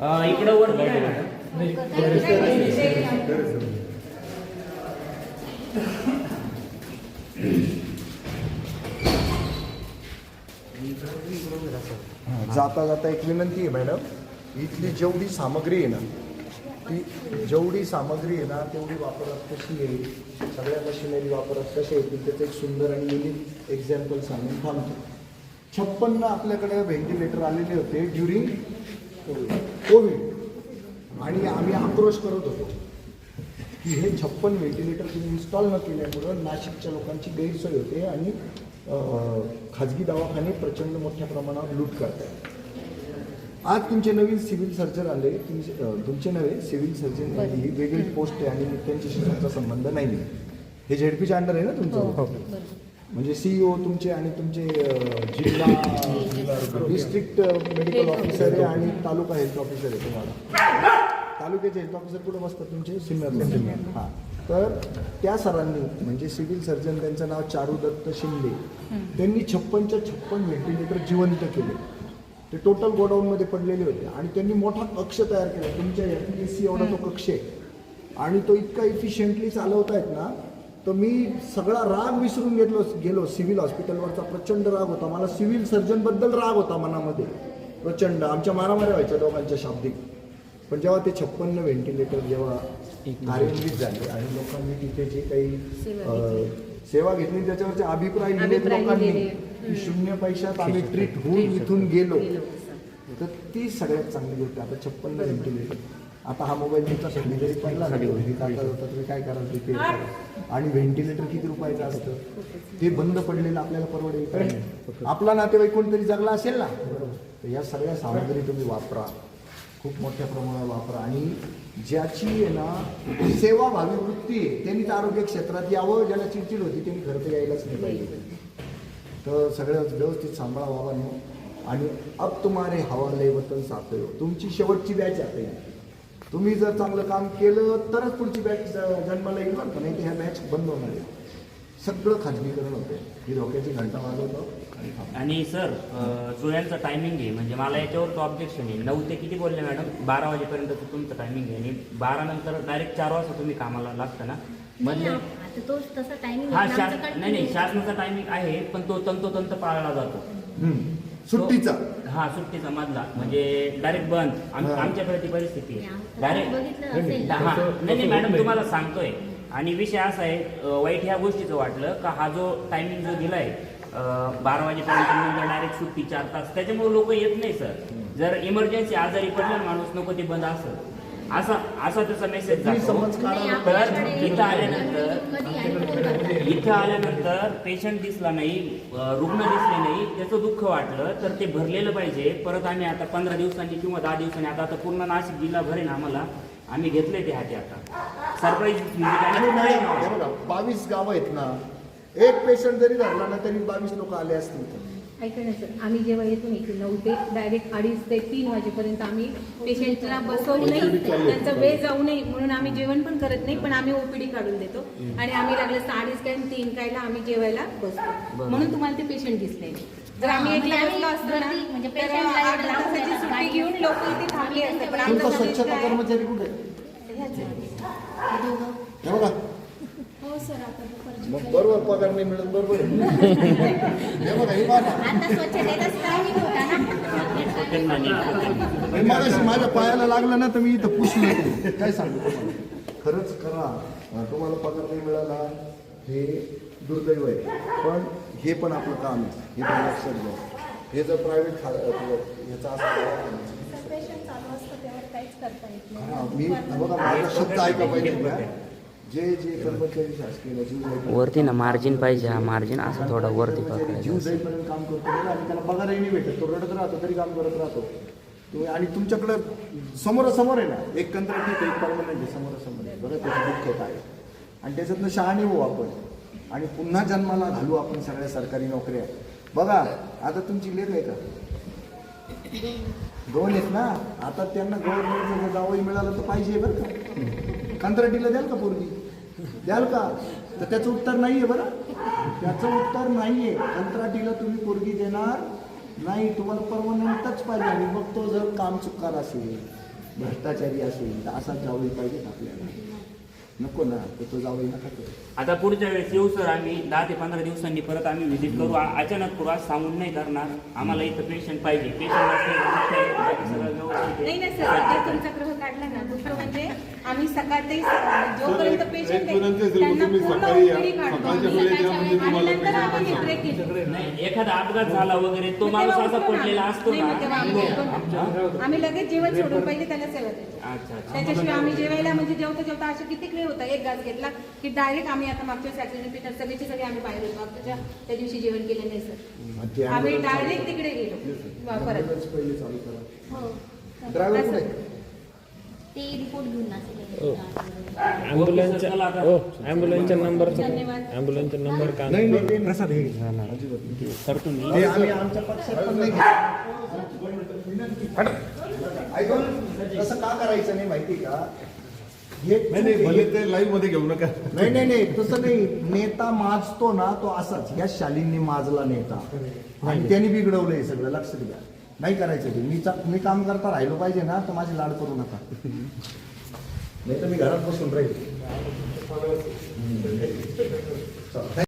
इकडं वर जाता जाता एक विनंती आहे मॅडम. इथली जेवढी सामग्री आहे ना ती जेवढी सामग्री आहे ना तेवढी वापरात कशी येईल सगळ्या मशिनरी वापरात कशा येतील त्याचं एक सुंदर आणि युनिक एक्झाम्पल सांगून थांबतो. छप्पन्न आपल्याकडे व्हेंटिलेटर आलेले होते ड्युरिंग कोविड. आणि आम्ही आक्रोश करत होतो. की हे छप्पन व्हेंटिलेटर तुम्ही इन्स्टॉल न केल्यामुळं नाशिकच्या लोकांची गैरसोय होते आणि खाजगी दवाखाने प्रचंड मोठ्या प्रमाणावर लूट करतात आज तुमचे नवीन सिव्हिल सर्जन आले. तुमचे तुमचे नवे सिव्हिल सर्जन ही वेगळी पोस्ट आहे आणि त्यांच्याशी तुमचा संबंध नाही आहे. हे झेडपीच्या अंडर आहे ना तुमचं? म्हणजे सीईओ तुमचे आणि तुमचे जिल्हा डिस्ट्रिक्ट मेडिकल ऑफिसर आहे आणि तालुका हेल्थ ऑफिसर आहे तुम्हाला. तालुक्याचे हेल्थ ऑफिसर कुठे बसतात तुमचे? सिनियर हां. तर त्या सरांनी म्हणजे सिव्हिल सर्जन त्यांचं नाव चारू दत्त शिंदे त्यांनी छप्पनच्या छप्पन व्हेंटिलेटर जिवंत केले. ते टोटल गोडाऊनमध्ये पडलेले होते आणि त्यांनी मोठा कक्ष तयार केला. तुमच्या एफ सी एवढा तो कक्ष आहे. आणि तो इतका इफिशियंटली चालवतायत ना तर मी सगळा राग विसरून गेलो गेलो. सिव्हिल हॉस्पिटलवरचा प्रचंड राग होता. मला सिव्हिल सर्जनबद्दल राग होता मनामध्ये. प्रचंड. आमच्या मारामाऱ्या व्हायच्या दोघांच्या शाब्दिक. पण जेव्हा ते छप्पन्न व्हेंटिलेटर जेव्हा कार्यान्वित झाले आणि लोकांनी तिथे जे काही सेवा घेतली. त्याच्यावरचे अभिप्राय अभिप्राय लोकांनी. की शून्य पैशात आम्ही ट्रीट होऊन इथून गेलो. तर ती सगळ्यात चांगली गोष्ट आता छप्पन्न व्हेंटिलेटर. आता हा मोबाईल तुमचा सगळी जरी पडला ना घरी टाकला होता तुम्ही काय कराल रिपेअर करा. आणि व्हेंटिलेटर किती रुपयाचं असतं? ते बंद पडलेलं आपल्याला परवडेल आपला नातेवाईक कोणतरी जगला असेल ना? तर या सगळ्या सामग्री तुम्ही वापरा. खूप मोठ्या प्रमाणात वापरा. आणि ज्याची आहे ना सेवाभावी वृत्ती आहे त्यांनीच आरोग्य क्षेत्रात यावं ज्याला चिडचिड होती त्यांनी खरं तर यायलाच नाही पाहिजे. तर सगळं व्यवस्थित सांभाळा बाबांनो. आणि अब तुम्हारे हवाले वतन साथ तुमची शेवटची बॅच आता ही. तुम्ही जर चांगलं काम केलं तरच पुढची बॅच जन्माला येईल बरं का नाही तर ह्या बॅच बंद होणार आहे. सगळं खाजगीकरण होते ही धोक्याची घंटा वाजवतो. आणि सर जो यांचा टायमिंग आहे म्हणजे मला याच्यावर तो ऑब्जेक्शन आहे. नऊ ते किती बोलले मॅडम बारा वाजेपर्यंत तुमचं टायमिंग आहे. आणि बारा नंतर डायरेक्ट चार वाजता तुम्ही कामाला लागता ना? नाही, म्हणजे आता तो तसा टायमिंग हा नाही नाही शासनाचा टायमिंग आहे पण तो तंतोतंत पाळला जातो. सुट्टीचा. हा सुट्टीचा मधला. म्हणजे डायरेक्ट बंद. आम- हा. आमच्याकडे ती परिस्थिती आहे. बघितलं डायरेक्ट असेल. ना. हा नाही नाही मॅडम तुम्हाला सांगतोय. आणि विषय असा आहे अं, वाईट ह्या गोष्टीचं वाटलं का हा जो टायमिंग जो दिलाय अं, बारा वाजेपर्यंत नंतर डायरेक्ट सुट्टी चार तास. त्याच्यामुळे लोक येत नाही सर. जर इमर्जन्सी आजारी पडला ना माणूस नको ते बंद असं. असा असा त्याचा मेसेज इथं आल्यानंतर? इथं आल्यानंतर पेशंट दिसला नाही रुग्ण दिसले नाही त्याचं दुःख वाटलं तर ते भरलेलं पाहिजे. परत आम्ही आता पंधरा दिवसांनी किंवा दहा दिवसांनी आता आता पूर्ण नाशिक जिल्हा भरेन आम्हाला. आम्ही घेतले ते हाती आता. सरप्राईज बघा बावीस गावं आहेत ना. एक पेशंट जरी धरला ना तरी बावीस लोक आले असतील ऐका ना सर आम्ही जेव्हा येतो ना इथे नऊ ते डायरेक्ट अडीच ते तीन वाजेपर्यंत आम्ही पेशंटला बसवू नये त्यांचा वेळ जाऊ नये म्हणून आम्ही जेवण पण करत नाही पण आम्ही ओपीडी काढून देतो आणि आम्ही लागलं अडीच काय तीन कायला आम्ही जेवायला बसतो म्हणून तुम्हाला ते पेशंट दिसले नाही. जर आम्ही एकला म्हणजे बसलो असतो ना म्हणजे तासाची सुट्टी घेऊन लोक इथे थांबले असते पण आमचा स्वच्छता कर्मचारी कुठे? हे बघा सर आता दुपारची मग बरोबर पगार नाही मिळत बरोबर. आहे. हे बघा हे बघा. आता स्वच्छतेचाच टायमिंग होता ना? आणि मगाशी माझ्या पायाला लागलं ना तर मी इथं पुसलं काय सांगू तुम्हाला? खरंच करा. अं, तुम्हाला पगार नाही मिळाला हे दुर्दैव आहे. पण हे पण आपलं काम आहे. हे पण लक्षात घ्या. हे जर प्रायव्हेट खा याचं असं पेशंट चालू असतं तेव्हा काहीच करता येत हा, मी बघा माझा शब्द ऐका पाहिजे जे जे कर्मचारी शासकीय जीव वरती ना मार्जिन पाहिजे हा मार्जिन असं थोडं वरती पकडायचं जीव जाईपर्यंत काम करतो आणि त्याला पगारही नाही भेटत. तो रडत राहतो तरी काम करत राहतो. तो आणि तुमच्याकडं समोरासमोर आहे ना एक कंत्राटी तर एक परमनंट आहे समोरासमोर आहे. बघा त्याची दुःख काय आहे. आणि त्याच्यातनं शहाणे होऊ आपण. आणि पुन्हा जन्माला घालू आपण सगळ्या सरकारी नोकऱ्या. बघा आता तुमची लेख आहे का? दोन आहेत ना? आता त्यांना गव्हर्नमेंटचं जावंही मिळालं तर पाहिजे बरं का. कंत्राटीला द्याल का पोरगी? द्याल का? तर त्याचं उत्तर नाही आहे बरं. त्याचं उत्तर नाही आहे कंत्राटीला तुम्ही पोरगी देणार नाही. तुम्हाला परमनंटच पाहिजे. आणि मग तो जर काम चुकार असेल भ्रष्टाचारी असेल तर असा जावळी पाहिजे आपल्याला. नको ना तर तो जावई नका करू. आता पुढच्या वेळेस येऊ सर आम्ही दहा ते पंधरा दिवसांनी परत आम्ही व्हिजिट करू आ- अचानक करू आज सांगून नाही करणार आम्हाला इथं पेशंट पाहिजे पेशंट सगळं व्यवस्थित नाही आहे. ना सर आता तुमचा ग्रह काढला ना दुसरं म्हणजे आम्ही सकाळ ते जोपर्यंत एक- पेशंट एक विनंती आहे असेल, त्यांना तुम्ही पूर्ण सकाळी या. OPD काढतो सकाळच्या आम्ही. वेळेत या म्हणजे आणि तुम्हाला नंतर patient आम्ही पण ब्रेक घेतो नाही एखादा अपघात झाला वगैरे तो मग माणूस तेव्हा असा उठतो ना. पडलेला असतो नाही, ना मग तेव्हा आम्ही उठतो ना. आम्ही लगेच जेवण सोडून पहिले त्याला सेवा देतो अच्छा त्याच्याशिवाय आम्ही जेवायला म्हणजे जेवता जेवता असे किती वेळ होता? एक घास घेतला की डायरेक्ट आम्ही आता मागच्या सॅटर्डे पीटर सगळेचे सगळे आम्ही बाहेर होतो. आताच्या त्या दिवशी जेवण केलं नाही सर. ते आम्ही डायरेक्ट तिकडे गेलो. परत. ambulance पहिले चालू करा. हो. ते रिपोर्ट घेऊन नंबरचा धन्यवाद. ॲम्ब्युलन्सचा नंबर का? नाही नाही, ते प्रसाद हे नाही. आमच्या पक्षात पण तसं का करायचं नाही माहिती का? हे नाही नाही चूक भले आहे. ते लाईव्हमध्ये घेऊ नका. नाही नाही नाही तसं नाही. नेता माजतो ना तो असाच. या शालींनी माजला नेता. आणि त्यांनी बिघडवलंय सगळं. लक्ष द्या. नाही करायचं ते. मी मी काम करता राहिलो पाहिजे ना तर माझी लाड करू नका. नाही तर मी घरात बसून राहील.